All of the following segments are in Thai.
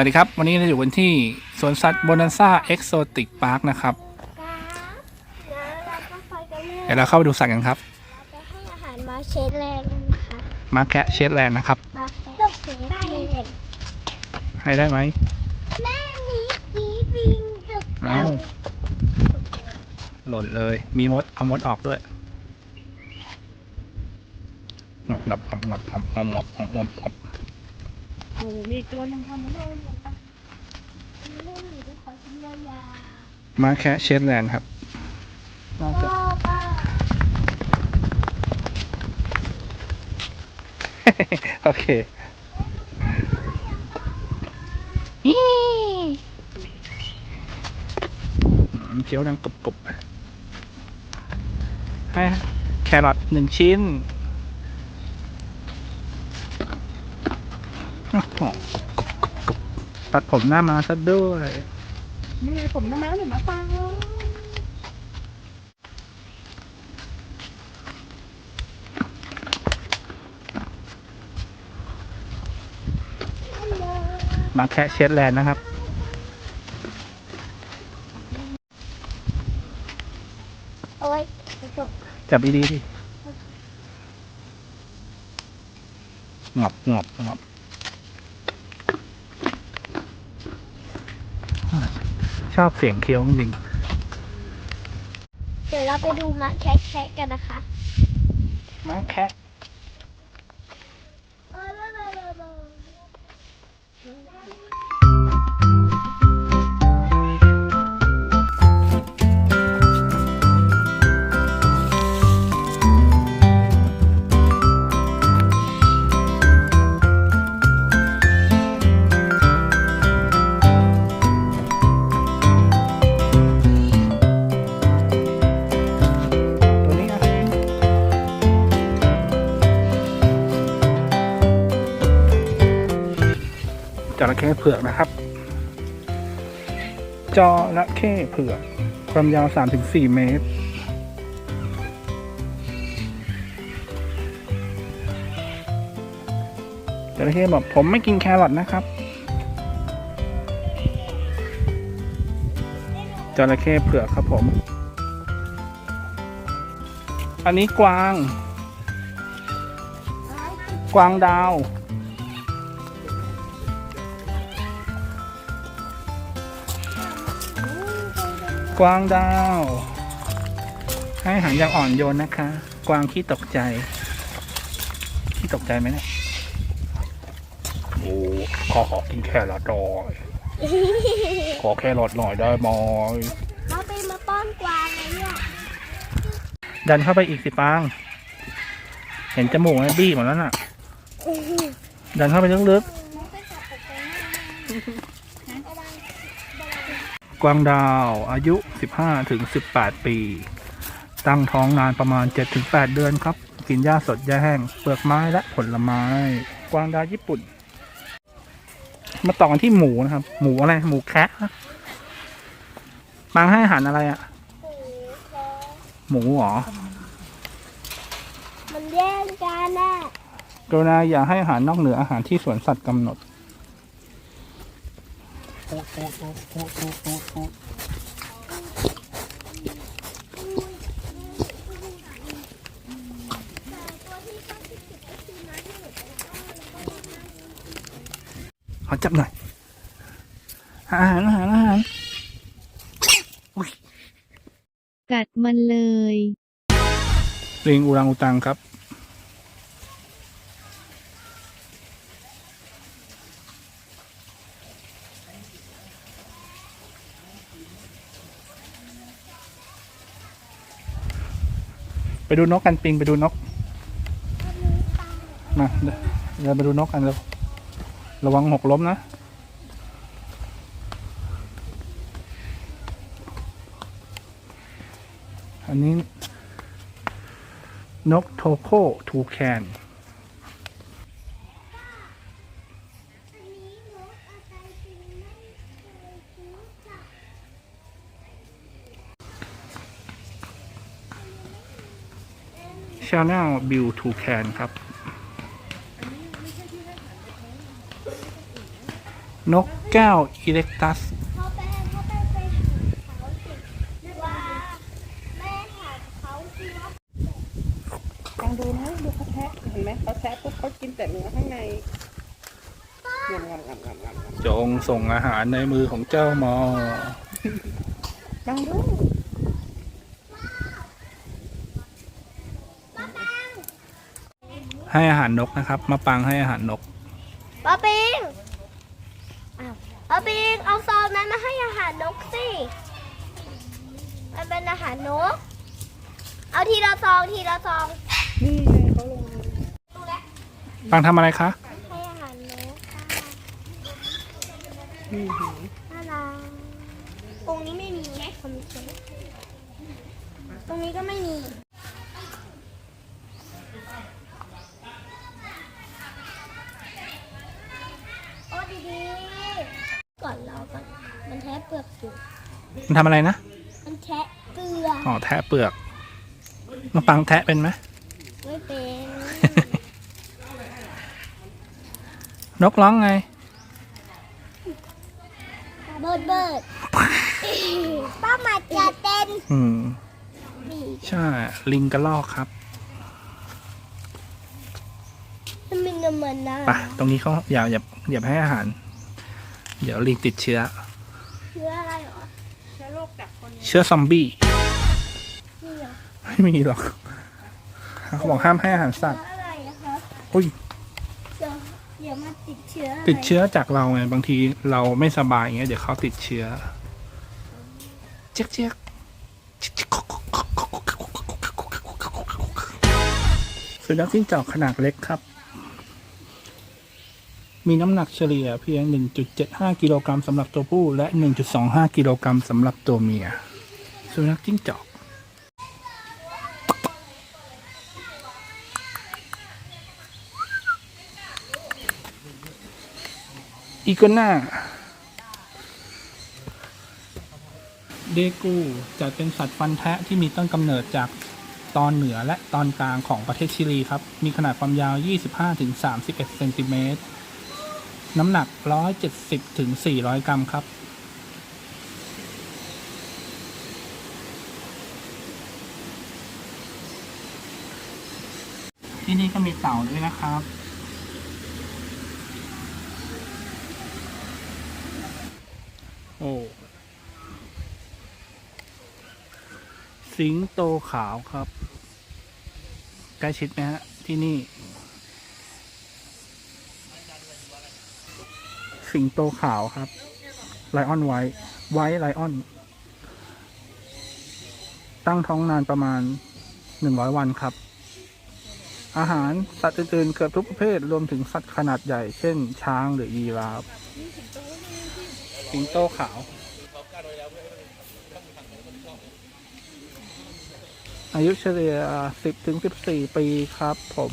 สวัสดีครับ วันนี้เราอยู่กันที่สวนสัตว์โบนันซ่าเอ็กโซติกพาร์คนะครับ เดี๋ยวเราเข้าไปดูสัตว์กันครับมาเชดแรงค่ะมาแคะเช็ดแรงนะครับให้ได้ไหมแม่มีกีบิงตกหล่นเลย มีมด เอามดออกด้วยหงับหงับหงับหนับหนับหนับ งับงับโอ้มีตัวหนึงทำไม่ได้เลยปะเล่นอยู่ด้วยขอชิ้นยาวมาแคะเชดแลนด์ครับน่าๆจะก็ก็โอเคอืมเคี้ยวดังกรุบกรุบให้แครอทหนึ่งชิ้นโอ้โห ตัดผมหน้ามาซะด้วยนี่ผมหน้ำมันหรือมะปังมาแคะเชดแลนด์นะครับ โอ้ยจับดีๆดิงอบ อบงอบชอบเสียงเคี้ยวจริง เดี๋ยวเราไปดูมะแคะแคะกันนะคะๆมาแคะ จระเข้เผือกนะครับ จระเข้เผือก ความยาว 3-4 เมตร จระเข้บอกผมไม่กินแครอทนะครับ จระเข้เผือกครับผม อันนี้กวาง กวางดาว กวางดาว ให้อาหารอย่างอ่อนโยนนะคะ กวางขี้ตกใจขี้ตกใจไหมเนี่ยโอ้ขอขอกินแครอทหน่อยขอแครอทหน่อยได้ไหมมาเป็นมาป้อนกวางเลยเนี่ยดันเข้าไปอีกสิปาง เห็นจมูกไหมบี้หมดแล้วน่ะ ดันเข้าไปลึกๆ กวางดาวอายุ 15ถึง18 ปี ตั้งท้องนานประมาณ 7-8 เดือนครับ กินหญ้าสดหญ้าแห้ง เปลือกไม้และผลไม้ กวางดาวญี่ปุ่น มาต่อกันที่หมูนะครับ หมูอะไร หมูแคะนะปางให้อาหารอะไรอะหมูเหรอ มันแย่งกันน่ะกรุณาอย่าให้อาหารนอกเหนืออาหารที่สวนสัตว์กำหนด ขอจับหน่อยอาหารอาหารอาหารกัดมันเลยลิงอูรังอุตังครับ ไปดูนกกันปิงไปดูนกมาเดี๋ยวไปดูนกกันเร็วระวังหกล้มนะอันนี้นกโทโคทูแคน ชาแนลบิวทูแคนครับ นกแก้วอิเล็กตัสเขาไปเขาไปไปหาเขาสิว่าแม่ถามเขาสิว่าลองดูนะดูเขาแทะเห็นไหมเขาแทะปุ๊บเขากินแต่เนื้อข้างในงำงำงำงำงำงจงส่งอาหารในมือของเจ้าหมอำลองดู ให้อาหารนกนะครับ มาปังให้อาหารนกป้าปิงอ้าวป้าปิงเอาซองนั้นมาให้อาหารนกสิ มันเป็นอาหารนก เอาทีละซองทีละซอง นี่ไงเขาลงดูแลวปังทำอะไรคะ ให้อาหารนกค่ะ นี่หือ น่ารักตรงนี้ไม่มีไหมคอมเชนตรงนี้ก็ไม่มี โอ้ดีๆก่อนเราก่อน มันแทะเปลือกอยู่ มันทำอะไรนะ มันแทะเกลืออ๋อ แทะเปลือกมาปังแทะเป็นไหม ไม่เป็นนกร้องไง เบิร์ดเบิร์ดป้ามาจะเต้นอืม นี่ใช่ ลิงกระลอกครับมันมีน้ำมันนะไปะตรงนี้เขาอย่าอย่าอย่าไปให้อาหาร เดี๋ยวลิงติดเชื้อเชื้ออะไรเหรอเชื้อโร คจากคนเชื้อซอมบี้ นี่เหรอไม่มีหรอก เขาบอกห้ามให้อาหารสัตว์เชื้ออะไรนะครับอุ้ย เดี๋ยวเดี๋ยวมาติดเชื้ออะไรติดเชื้อจากเราไง บางทีเราไม่สบายอย่างเงี้ยเดี๋ยวเขาติดเชื้อ เจ๊ยกเจ๊ยกสุนัขจิ้งจอกขนาดเล็กครับ มีน้ำหนักเฉลี่ยเพียง 1.75 กิโลกรัมสำหรับตัวผู้ และ 1.25 กิโลกรัมสำหรับตัวเมีย สุนัขจิ้งจอก อีกน่าเดกูจะเป็นสัตว์ฟันแทะที่มีต้นกำเนิดจากตอนเหนือและตอนกลางของประเทศชิลีครับ มีขนาดความยาว 25-31 เซนติเมตร น้ำหนัก 170-400 กรัมครับ ที่นี่ก็มีเต่าด้วยนะครับ โอ้สิงโตขาวครับ ใกล้ชิดไหมฮะ ที่นี่ สิงโตขาวครับไลออนไว้ไว้ไลออน ตั้งท้องนานประมาณหนึ่งร้อยวันครับ อาหารสัตว์อื่นๆเกือบทุกประเภทรวมถึงสัตว์ขนาดใหญ่ เช่น ช้างหรือยีราฟสิงโตขาว อายุเฉลี่ย 10ถึง14 ปีครับผม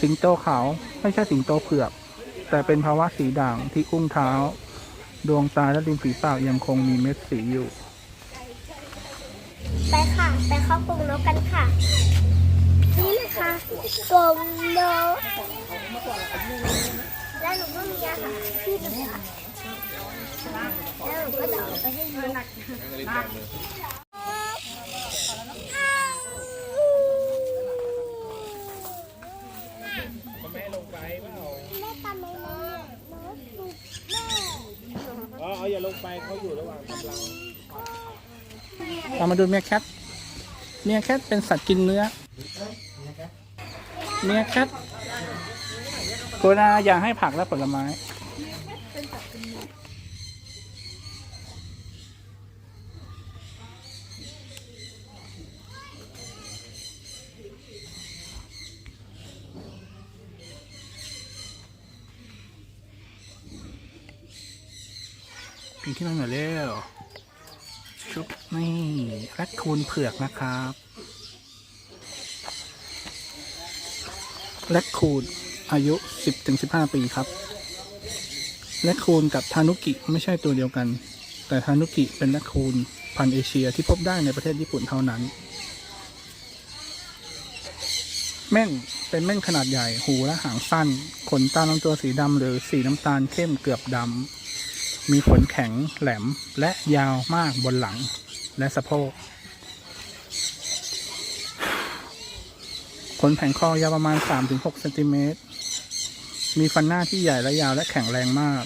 สิงโตขาว ไม่ใช่สิงโตเผือก แต่เป็นภาวะสีด่างที่อุ้งเท้า ดวงตาและริมฝีปากยังคงมีเม็ดสีอยู่ ไปค่ะ ไปเข้ากรงนกกันค่ะ นี่เลยค่ะกรงนกแล้วหนูก็มีอาหารที่เหลือแล้วหนูก็จะเอาไปให้นก แม่ลงไปเปล่าแม่ตามไม่ลงแม่ถูกแม่ อ๋อเอาอย่าลง ไปเขาอยู่ระหว่างกำลังเรามาดูเมียแคท เมียแคทเป็นสัตว์กินเนื้อ เมียแคทโคนาอย่าให้ผักและผลไม้ ปีนขึ้นมาหน่อยเร็วชุบนี่แรคคูนเผือกนะครับแรคคูนอายุ 10-15 ปีครับแรคคูนกับทานุกิไม่ใช่ตัวเดียวกัน แต่ทานุกิเป็นแรคคูนพันเอเชียที่พบได้ในประเทศญี่ปุ่นเท่านั้นเม่นเป็นเม่นขนาดใหญ่หูและหางสั้น ขนตาลำตัวสีดำหรือสีน้ำตาลเข้มเกือบดำ มีขนแข็งแหลมและยาวมากบนหลังและสะโพก ขนแผงคอยาวประมาณ 3-6เซนติเมตร มีฟันหน้าที่ใหญ่และยาวและแข็งแรงมาก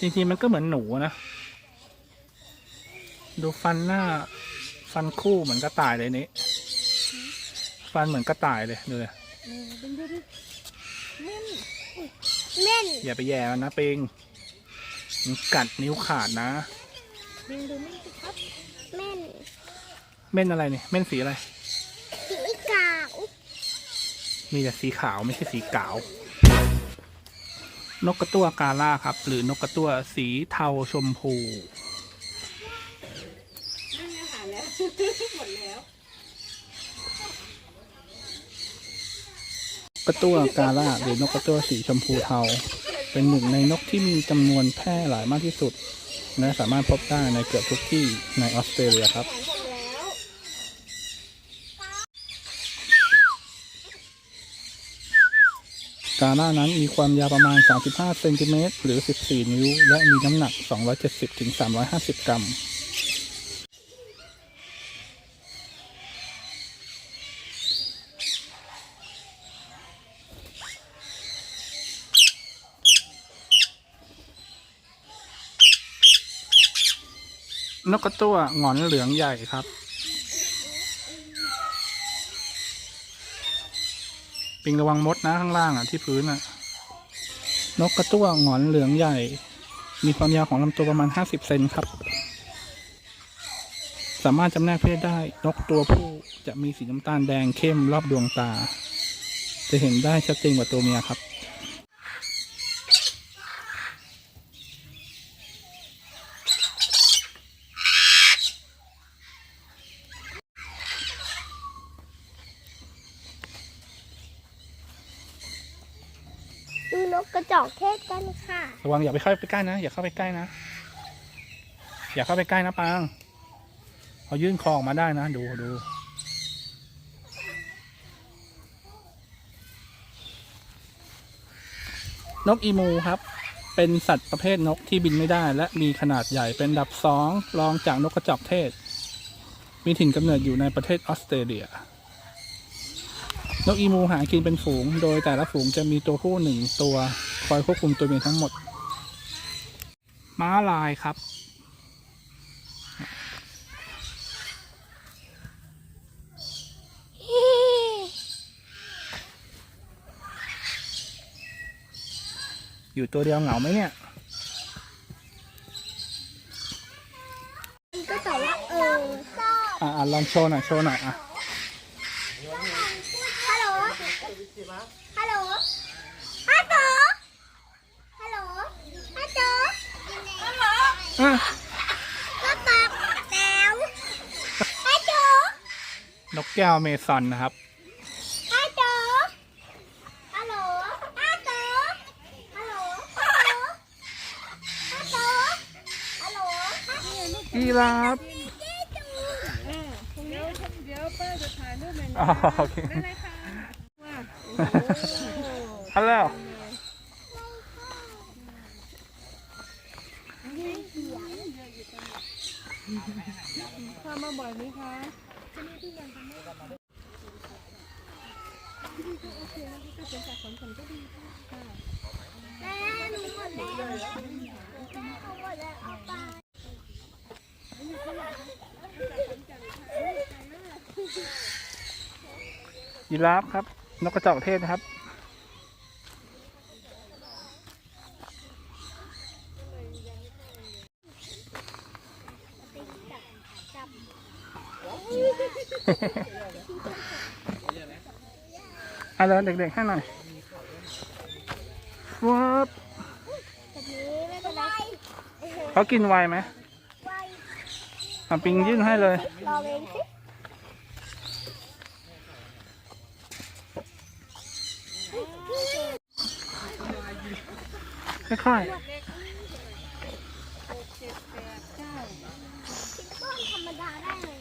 จริงๆมันก็เหมือนหนูนะ ดูฟันหน้าฟันคู่เหมือนกระต่ายเลยนี้ฟันเหมือนกระต่ายเลยดูเลย เม่นอย่าไปแย่มันนะปิงมันกัดนิ้วขาดนะเม่นดูเม่นสิครับเม่นเม่นอะไรเนี่ยเม่นสีอะไร สีกาว มีแต่สีขาวไม่ใช่สีขาว นกกระตั้วกาล่าครับ หรือนกกระตั้วสีเทาชมพู นั่งอาหารแล้ว หมดแล้ว กระตั้วกาล่าหรือนกกระตั้วสีชมพูเทา เป็นหนึ่งในนกที่มีจำนวนแพร่หลายมากที่สุด และสามารถพบได้ในเกือบทุกที่ในออสเตรเลียครับกาล่านั้นมีความยาวประมาณ 35 เซนติเมตรหรือ 14 นิ้ว และมีน้ำหนัก 270-350 กรัม นกกระตั้วหงอนเหลืองใหญ่ครับ ปิงระวังมดนะข้างล่างอะที่พื้นอะ นกกระตั้วหงอนเหลืองใหญ่ มีความยาวของลำตัวประมาณ 50 เซนครับ สามารถจำแนกเพศได้ นกตัวผู้จะมีสีน้ำตาลแดงเข้มรอบดวงตา จะเห็นได้ชัดเจนกว่าตัวเมียครับ ดูนกกระจอกเทศกันค่ะ ระวังอย่าไปเข้าไปใกล้นะอย่าเข้าไปใกล้นะ อย่าเข้าไปใกล้นะปางเขายื่นคอออกมาได้นะดูดูนกอีมูครับ เป็นสัตว์ประเภทนกที่บินไม่ได้ และมีขนาดใหญ่เป็นอันดับสองรองจากนกกระจอกเทศ มีถิ่นกำเนิดอยู่ในประเทศออสเตรเลีย นกอีมูหากินเป็นฝูง โดยแต่ละฝูงจะมีตัวผู้หนึ่งตัวคอยควบคุมตัวเมียทั้งหมด ม้าลายครับ อยู่ตัวเดียวเหงาไหมเนี่ยมันก็ตอบว่าเอออะอะลองโชว์หน่อย โชว์หน่อยอะ ฮัลโหล ฮัลโหล ฮัลโหล ฮัลโหล ฮัลโหล ฮัลโหล อะก็ตอบแล้วฮัลโหลนกแก้วเมซอนนะครับฮัลโหลฮัลโหลฮัลโหลฮัลโหลฮัลโหลฮัลโหลฮัลโหลยีราฟอ่าเดี๋ยวเดี๋ยวป้าจะถ่ายรูปใหม่อ๋อโอเคได้เลยค่ะว่าฮัลโหล พามาบ่อยไหมคะ แม่หนูหมดแล้วเอาหมดแล้วเอาไป ยีราฟครับ นกกระจอกเทศนะครับอะเดี๋ยวเด็กๆให้หน่อยวับแบบนี้ไม่เป็นไรเขากินไวไหมไวอะปิงยื่นให้เลยลองเองสิ ค่อยก้นธรรมดาได้เลย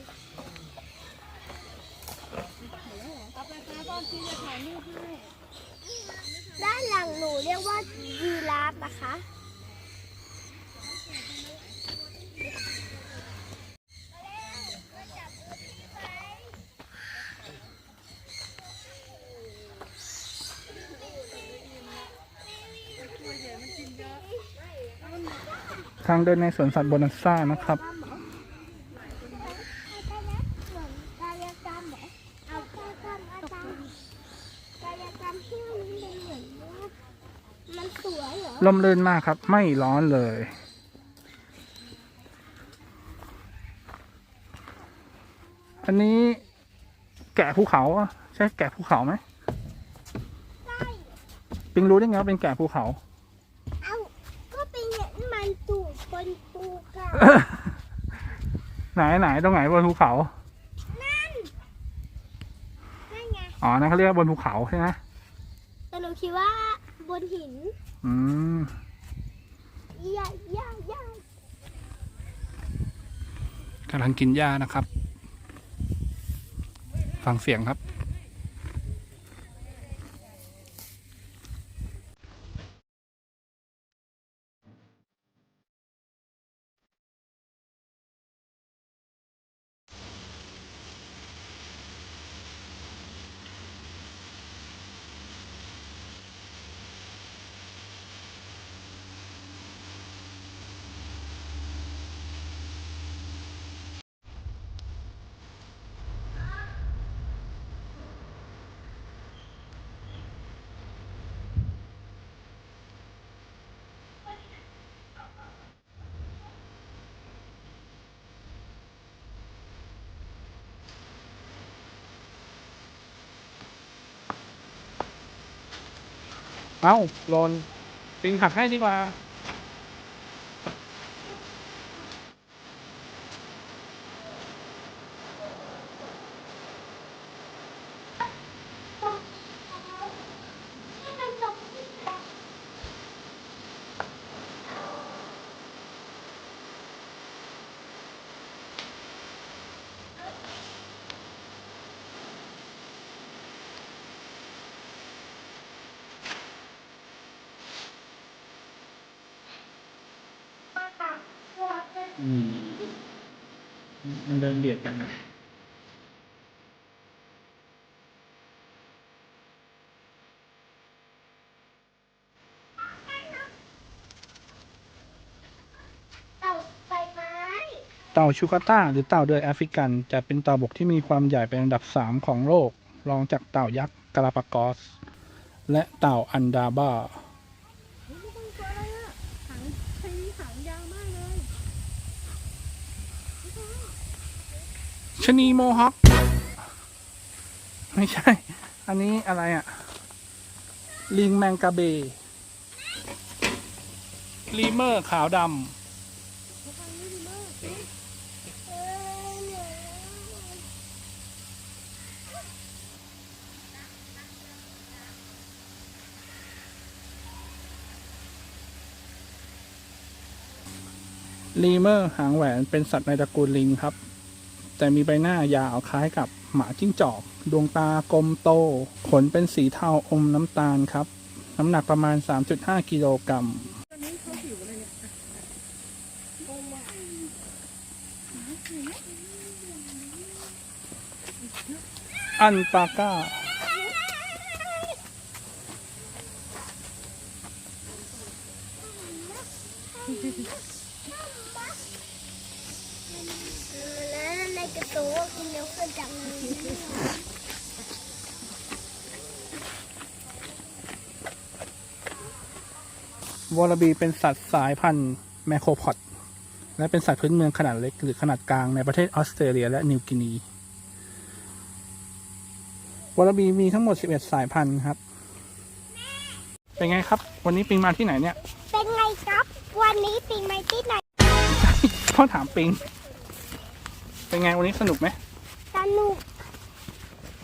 ด้านหลังหนูเรียกว่ายีราฟนะคะ ทางเดินในสวนสัตว์โบนัสซ่านะครับเหมือนกายกรรมเหรอเอากายกรรมอาจารย์กายกรรมที่มันเป็นเหมือนว่ามันสวยเหรอลมลื่นมากครับ ไม่ร้อนเลย อันนี้แกะภูเขาอะใช่แกะภูเขาไหมใช่ปิงรู้ได้ไงว่าเป็นแกะภูเขาเอาก็เป็นอย่างมันตูดบนปูกา ไหนไหนตรงไหนบนภูเขา นั่น นั่นไง อ๋อ นั่นเขาเรียกว่าบนภูเขาใช่ไหมแต่หนูคิดว่าบนหิน อืมย่าย่าย่ากำลังกินหญ้านะครับ ฟังเสียงครับ เอ้าโลนปิงหักให้ดีกว่า อืม มันเดินเบียดกันนะเต่าใบไม้เต่าชูคาต้าหรือเต่าเดือยแอฟริกัน จะเป็นเต่าบกที่มีความใหญ่เป็นอันดับ 3 ของโลก รองจากเต่ายักษ์กาลาปากอส และเต่าอันดาบา ชนีโมฮอคไม่ใช่ อันนี้อะไรอะ่ะ ลิงแมงกาเบลีเมอร์ขาวดำลีเมอร์หางแหวนเป็นสัตว์ในตระกูลลิงครับ แต่มีใบหน้ายาวคล้ายกับหมาจิ้งจอก ดวงตากลมโต ขนเป็นสีเทาอมน้ำตาลครับ น้ำหนักประมาณ 3.5 กิโลกรัมอันปาก้าเล กระตูกินเนื้อเพื่อนจังเลยวอลลาบีเป็นสัตว์สายพันธุ์แมโครพอดและเป็นสัตว์พื้นเมืองขนาดเล็กหรือขนาดกลางในประเทศออสเตรเลียและนิวกินีวอลลาบีมีทั้งหมด 11 สายพันธุ์ครับ เป็นไงครับ วันนี้ปิงมาที่ไหนเนี่ย เป็นไงครับ วันนี้ปิงไมตี้ไหน พ่อถามปิง เป็นไงวันนี้สนุกไหมสนุก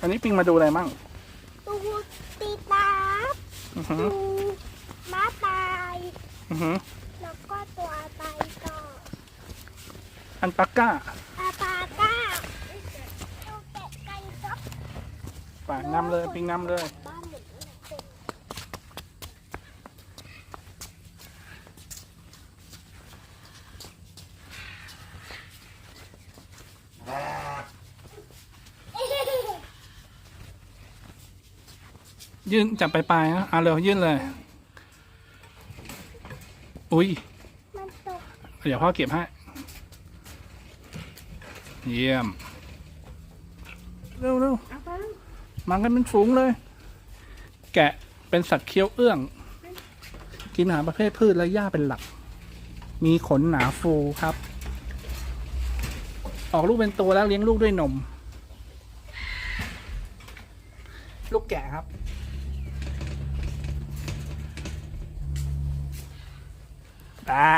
วันนี้ปิงมาดูอะไรมั่งตูตีตาอือหือดูม้าตายอือหือแล้วก็ตัวไปก็อันปักก้าอาปาก้าดูเป็ดไก่จ๊อกป่านำเลยปิงนำเลย บ้านหมุนอะไรเต็ม ยื่นจับไปลายๆนะเอาเร็วยื่นเลย อุ้ยมันตกเดี๋ยวพ่อเก็บให้ เยี่ยม เร็วเร็วเอาไปมากันเป็นฝูงเลย แกะเป็นสัตว์เคี้ยวเอื้อง กินอาหารประเภทพืชและหญ้าเป็นหลัก มีขนหนาฟูครับ ออกลูกเป็นตัวแล้วเลี้ยงลูกด้วยนม ลูกแกะครับ ตา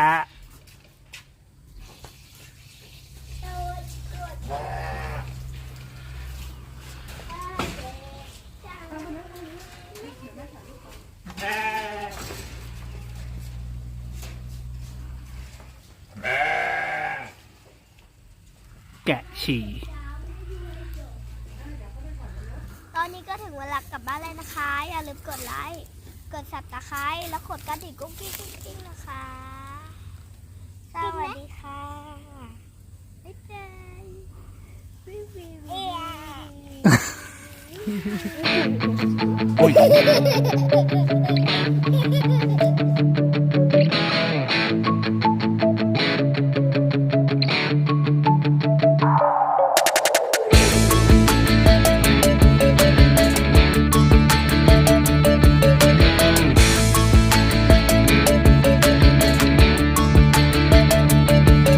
แกะฉี่ตอนนี้ก็ถึงเวลากลับบ้านเลยนะคะ อย่าลืมกดไลค์ กดสับตะไคร้แล้วกดกระดิ่งกุ้งกิ้งกุ้งกิ้งนะคะ สวัสดีค่ะบ๊ายบายวิววิววิวอุ้ย